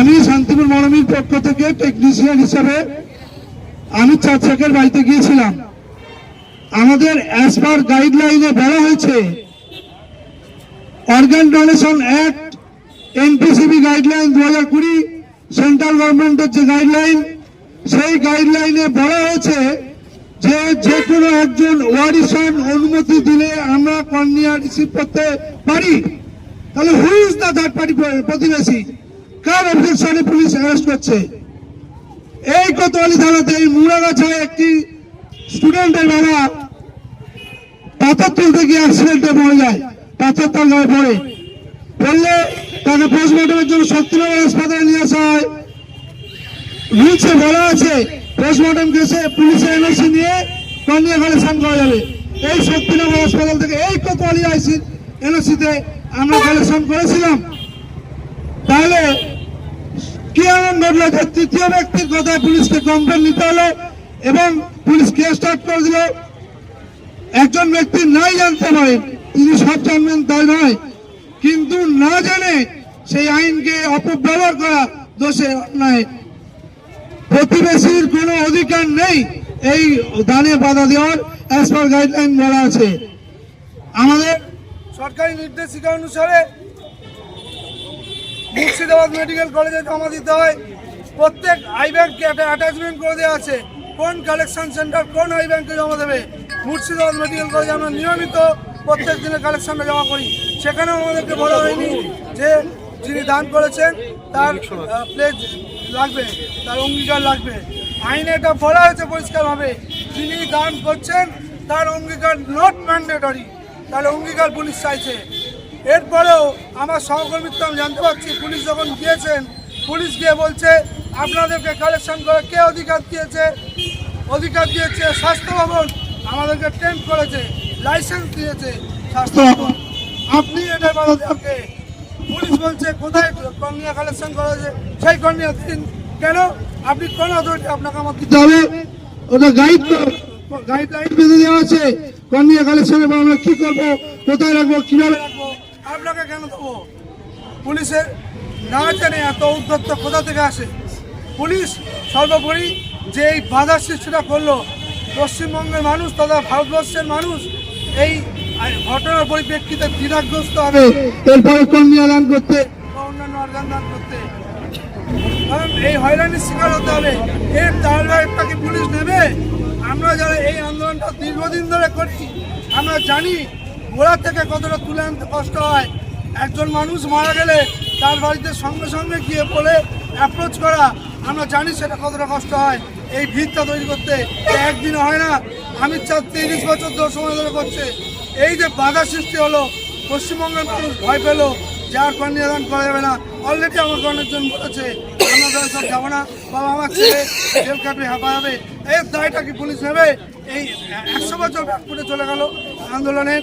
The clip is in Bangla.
আমি শান্তিপুর মরমীর পক্ষ থেকে টেকনিশিয়ান হিসেবে আমি চার চাকের বাড়িতে গিয়েছিলাম। আমাদের অ্যাজ পার গাইডলাইনে বলা হয়েছে organ donation act NPCB guideline দু হাজার কুড়ি সেন্ট্রাল গভর্নমেন্টের যে গাইডলাইন সেই গাইডলাইনে বলা হয়েছে যে যে কোনো একজন ওয়ারিশন অনুমতি দিলে আমরা কর্নিয়া রিসিভ করতে পারি। তাহলে who is the third party প্রতিবেশী? কার অবজেকশনে পুলিশ অ্যারেস্ট করছে? এই কোতোয়ালি থানাতে এই মুড়াগাছায় একটি স্টুডেন্টের বাবা পাথর তুলতে গিয়ে অ্যাক্সিডেন্টে মরে যায় পাথর তার গায়ে পড়ে। পড়লে তাকে পোস্টমর্টমের জন্য শক্তিনগর হাসপাতালে নিয়ে আসা হয়। রুলসে বলা আছে পোস্টমর্টম কেসে পুলিশের এনওসি নিয়ে কর্নিয়া কালেকশন করা যাবে। এই শক্তিনগর হাসপাতাল থেকে এই কোতোয়ালি আইসির এনওসিতে আমরা কালেকশন করেছিলাম। তাহলে তৃতীয় ব্যক্তির কথায় পুলিশকে কমপ্লেন নিতে হলো এবং পুলিশ কেস স্টার্ট করে দিল। একজন ব্যক্তি নাই জানতে তিনি সব জানবেন, তাই নয়। কিন্তু না জানে সেই আইনকে অপব্যবহার করা দোষে প্রতিবেশীর কোনো অধিকার নেই এই দানে বাধা দেওয়ার গাইডলাইন বলা আছে। আমাদের সরকারি নির্দেশিকা অনুসারে মুর্শিদাবাদ মেডিকেল কলেজে জমা দিতে হয়। প্রত্যেক আই ব্যাংকে একটা অ্যাটাচমেন্ট করে দেওয়া আছে। কোন কালেকশন সেন্টার কোন আই ব্যাংকে জমা দেবে? মুর্শিদাবাদ মেডিকেল কলেজে আমরা নিয়মিত প্রত্যেক দিনে কালেকশনটা জমা করি। সেখানেও আমাদেরকে বলা হয়নি যে যিনি দান করেছেন, তার প্লেজ লাগবে, তার অঙ্গীকার লাগবে। আইনে এটা বলা হয়েছে পরিষ্কারভাবে। যিনি দান করছেন, তার অঙ্গীকার নট ম্যান্ডেটরি তাহলে অঙ্গীকার পুলিশ চাইছে। এরপরেও আমার সহকর্মীত্ব আমি জানতে পারছি, পুলিশ যখন গিয়েছেন, পুলিশ গিয়ে বলছে আপনাদেরকে কালেকশন করে কে অধিকার দিয়েছে? অধিকার দিয়েছে স্বাস্থ্য ভবন। আমাদেরকে টেন্ট করেছে লাইসেন্স দিয়েছে স্বাস্থ্য ভবন। আপনি এটা বাধা পুলিশ বলছে, কোথায় কর্নিয়া কালেকশন করা হয়েছে সেই কর্নিয়া দিন। কেন? আপনি কোন অথরিটি আপনাকে আমার দিতে হবে? ওটা গাইড গাইডলাইন বেঁধে দেওয়া আছে। কর্নিয়া কালেকশনে আমরা কী করব? কোথায় রাখব? কীভাবে রাখব? আপনাকে কেন দেবো? পুলিশের না জানে এত উদ্যত্ত কোথা থেকে আসে? পুলিশ সর্বোপরি যে এই বাধা সৃষ্টিটা করল পশ্চিমবঙ্গের মানুষ তথা ভারতবর্ষের মানুষ এই ঘটনার পরিপ্রেক্ষিতে দ্বিধাগ্রস্ত হবে। এরপরে কর্নিয়া দান করতে। বা অন্যান্য অর্গান দান করতে। কারণ এই হয়রানির শিকার হতে হবে। এর দায়ভারটা কি পুলিশ নেবে? আমরা যারা এই আন্দোলনটা দীর্ঘদিন ধরে করি আমরা জানি গোড়া থেকে কতটা তুলে আনতে কষ্ট হয়। একজন মানুষ মারা গেলে তার বাড়িতে সঙ্গে সঙ্গে গিয়ে বলে অ্যাপ্রোচ করা। আমরা জানি সেটা কতটা কষ্ট হয়। এই ভিড়টা তৈরি করতে একদিনে হয় না। আমি চার তিরিশ বছর ধরে সময় ধরে করছে। এই যে বাধা সৃষ্টি হলো, পশ্চিমবঙ্গের মানুষ ভয় পেল আর নিদান করা যাবে না। অলরেডি আমার অনেকজন বলেছে আমরা সব যাব না, বাবা আমার ছেলে জেল কাটবে হাঁপা যাবে। এর দায়টা কি পুলিশ নেবে? এই একশো বছর ব্যাক চলে গেল আন্দোলনের